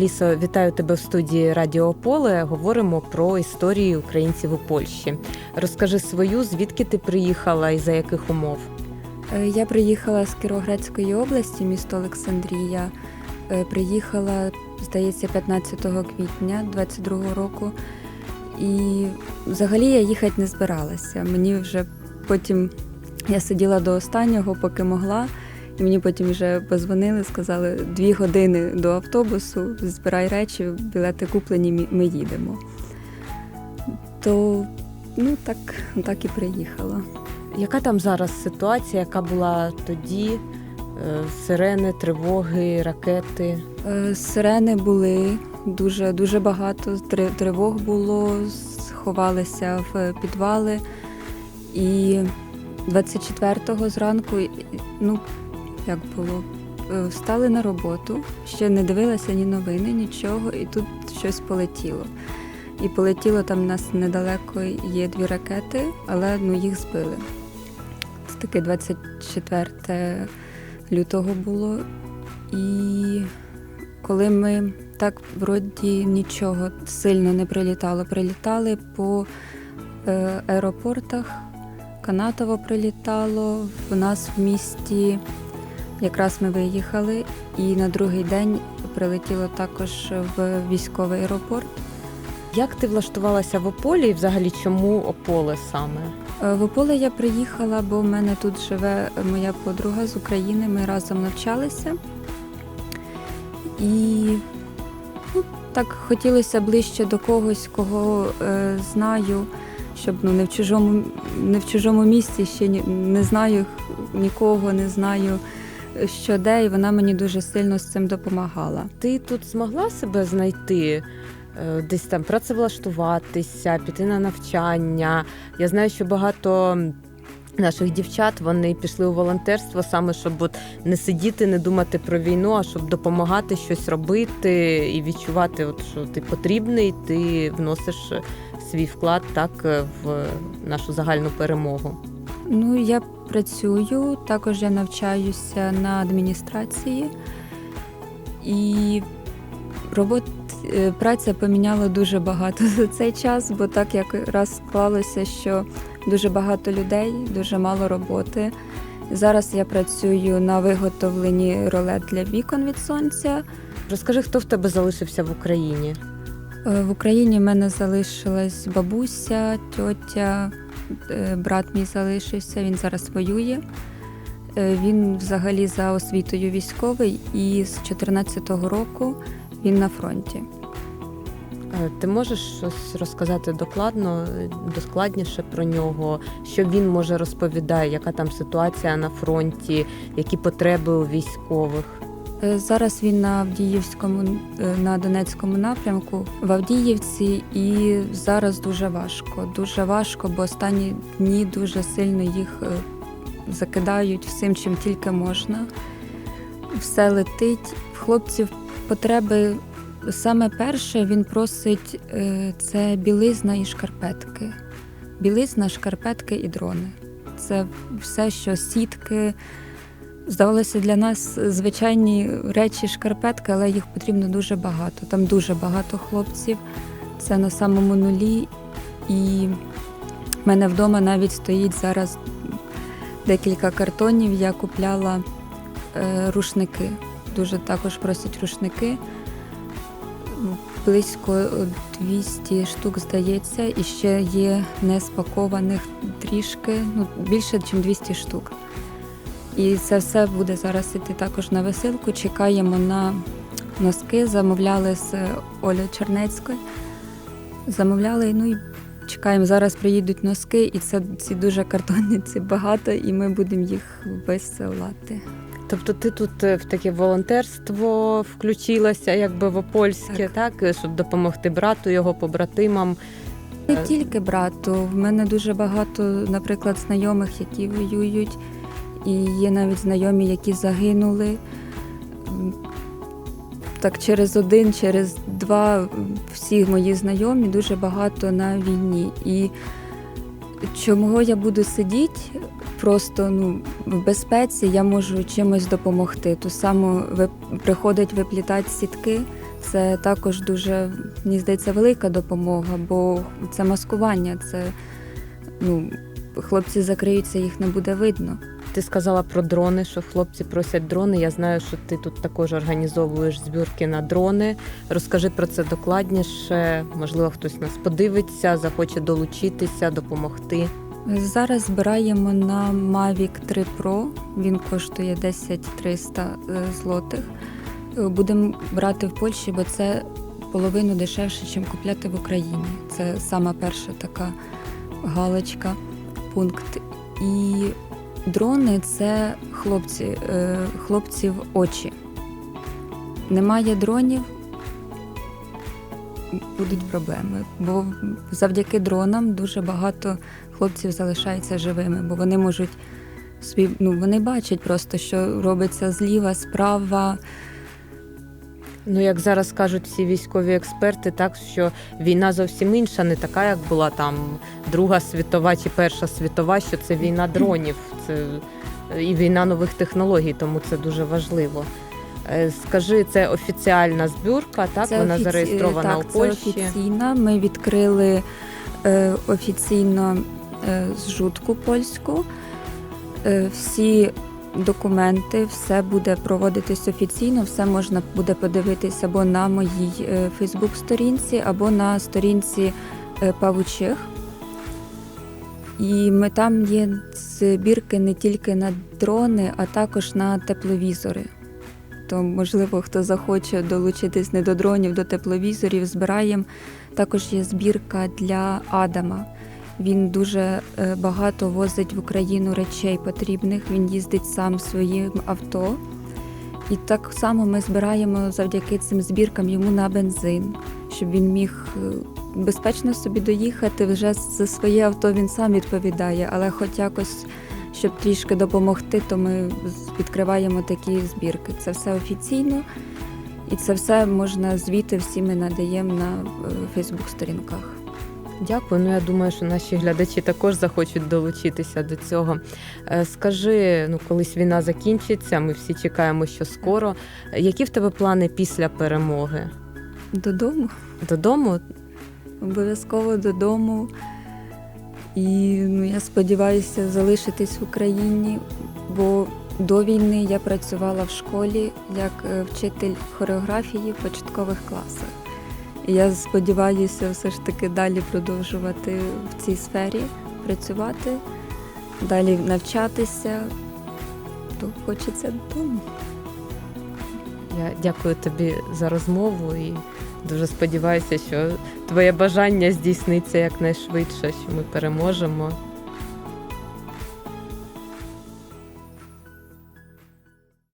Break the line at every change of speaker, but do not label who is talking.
Алісо, вітаю тебе в студії Радіо Поле. Говоримо про історію українців у Польщі. Розкажи свою, звідки ти приїхала і за яких умов?
Е, Я приїхала з Кіровоградської області, місто Олександрія. Е, Приїхала, здається, 15 квітня 22-го року. І взагалі я їхати не збиралася. Мені вже потім я сиділа до останнього, поки могла. І мені потім вже позвонили, сказали дві години до автобусу, збирай речі, білети куплені, ми їдемо. То ну так, так і приїхала.
Яка там зараз ситуація, яка була тоді? Е, Сирени, тривоги, ракети.
Е, Сирени були дуже дуже багато. Тривог було, сховалися в підвали. І 24-го зранку, ну як було, е, встали на роботу, ще не дивилася ні новини, нічого, і тут щось полетіло. І полетіло там у нас недалеко є дві ракети, але ну, їх збили. Це таке 24 лютого було. І коли ми так вроді нічого сильно не прилітало, прилітали по е, аеропортах, Канатово прилітало, в нас в місті якраз ми виїхали, і на другий день прилетіло також в військовий аеропорт.
Як ти влаштувалася в Ополі і взагалі чому Ополе саме?
Е, В Ополе я приїхала, бо в мене тут живе моя подруга з України. Ми разом навчалися. І ну, так хотілося ближче до когось, кого е, знаю, щоб ну, не в чужому, не в чужому місці ще не знаю нікого, не знаю, що де, і вона мені дуже сильно з цим допомагала.
Ти тут змогла себе знайти? е, Десь там працевлаштуватися, піти на навчання. Я знаю, що багато наших дівчат вони пішли у волонтерство саме, щоб от не сидіти, не думати про війну, а щоб допомагати щось робити і відчувати, от, що ти потрібний, ти вносиш свій вклад так е, в нашу загальну перемогу.
Ну, я працюю, також я навчаюся на адміністрації. І робот, е, праця поміняла дуже багато за цей час, бо так якраз склалося, що дуже багато людей, дуже мало роботи. Зараз я працюю на виготовленні ролет для вікон від сонця.
Розкажи, хто в тебе залишився в Україні?
Е, В Україні в мене залишилась бабуся, тьотя, брат мій залишився, він зараз воює. Е, Він взагалі за освітою військовий і з 14-го року він на фронті.
Е, Ти можеш щось розказати докладно, е, доскладніше про нього, що він може розповідає, яка там ситуація на фронті, які потреби у військових?
Е, Зараз він на Авдіївському, е, на Донецькому напрямку в Авдіївці, і зараз дуже важко. Дуже важко, бо останні дні дуже сильно їх е, закидають всім, чим тільки можна. Все летить. В хлопців потреби саме перше він просить це білизна і шкарпетки. Білизна, шкарпетки і дрони. Це все, що сітки. Здавалося, для нас звичайні речі шкарпетки, але їх потрібно дуже багато. Там дуже багато хлопців. Це на самому нулі. І в мене вдома навіть стоїть зараз декілька картонів. Я купляла е, рушники. Дуже також просять рушники. Близько 200 штук, здається, і ще є не спакованих трішки, ну більше, ніж 200 штук. І це все буде зараз іти також на висилку. Чекаємо на носки. Замовляли з Олею Чернецькою. Замовляли, ну і чекаємо. Зараз приїдуть носки, і це ці дуже картонні, ці багато, і ми будемо їх висилати.
Тобто ти тут е, в таке волонтерство включилася, якби в опольське, так, е, щоб допомогти брату, його побратимам.
Не
Е,
тільки брату. В мене дуже багато, наприклад, знайомих, які воюють, і є навіть знайомі, які загинули. Так, через один, через два всі мої знайомі дуже багато на війні. І чому я буду сидіти просто ну, в безпеці, я можу чимось допомогти. Ту саму приходить виплітати сітки, Це також дуже, мені здається, велика допомога, бо це маскування, це ну, хлопці закриються, їх не буде видно.
Ти сказала про дрони, що хлопці просять дрони. Я знаю, що ти тут також організовуєш збірки на дрони. Розкажи про це докладніше. Можливо, хтось нас подивиться, захоче долучитися, допомогти.
Зараз збираємо на Mavic 3 Pro. Він коштує 10 300 е, злотих. Е, Будемо брати в Польщі, бо це половину дешевше, ніж купляти в Україні. Це сама перша така галочка, пункт. І дрони це хлопці, е, хлопців очі. Немає дронів, будуть проблеми. Бо завдяки дронам дуже багато хлопців залишаються живими, бо вони можуть собі, ну вони бачать просто, що робиться зліва, справа.
Ну, як зараз кажуть всі військові експерти, так що війна зовсім інша, не така, як була там Друга світова чи Перша світова, що це війна дронів, це і війна нових технологій, тому це дуже важливо. Е, Скажи, це офіціальна збірка, так?
Це
Вона
офіці-
зареєстрована
так,
у Польщі.
Це офіційна. Ми відкрили е, офіційно е, зжутку польську. Е, всі документи, все буде проводитись офіційно, все можна буде подивитися або на моїй Фейсбук-сторінці, або на сторінці е, Павучих. І ми там є збірки не тільки на дрони, а також на тепловізори. То, можливо, хто захоче долучитись не до дронів, до тепловізорів, збираємо. Також є збірка для Адама. Він дуже е, багато возить в Україну речей потрібних. Він їздить сам своїм авто. І так само ми збираємо завдяки цим збіркам йому на бензин, щоб він міг е, безпечно собі доїхати. Вже за своє авто він сам відповідає, але хоч якось, щоб трішки допомогти, то ми відкриваємо такі збірки. Це все офіційно, і це все можна звіти всі ми надаємо на Фейсбук-сторінках.
Дякую. Ну я думаю, що наші глядачі також захочуть долучитися до цього. Е, Скажи, ну колись війна закінчиться, ми всі чекаємо, що скоро. Які в тебе плани після перемоги?
Додому.
Додому?
обов'язково додому. І ну, я сподіваюся залишитись в Україні, бо до війни я працювала в школі як е, вчитель хореографії в початкових класах. Я сподіваюся все ж таки далі продовжувати в цій сфері працювати, далі навчатися, то хочеться додому.
Я дякую тобі за розмову і дуже сподіваюся, що твоє бажання здійсниться якнайшвидше, що ми переможемо.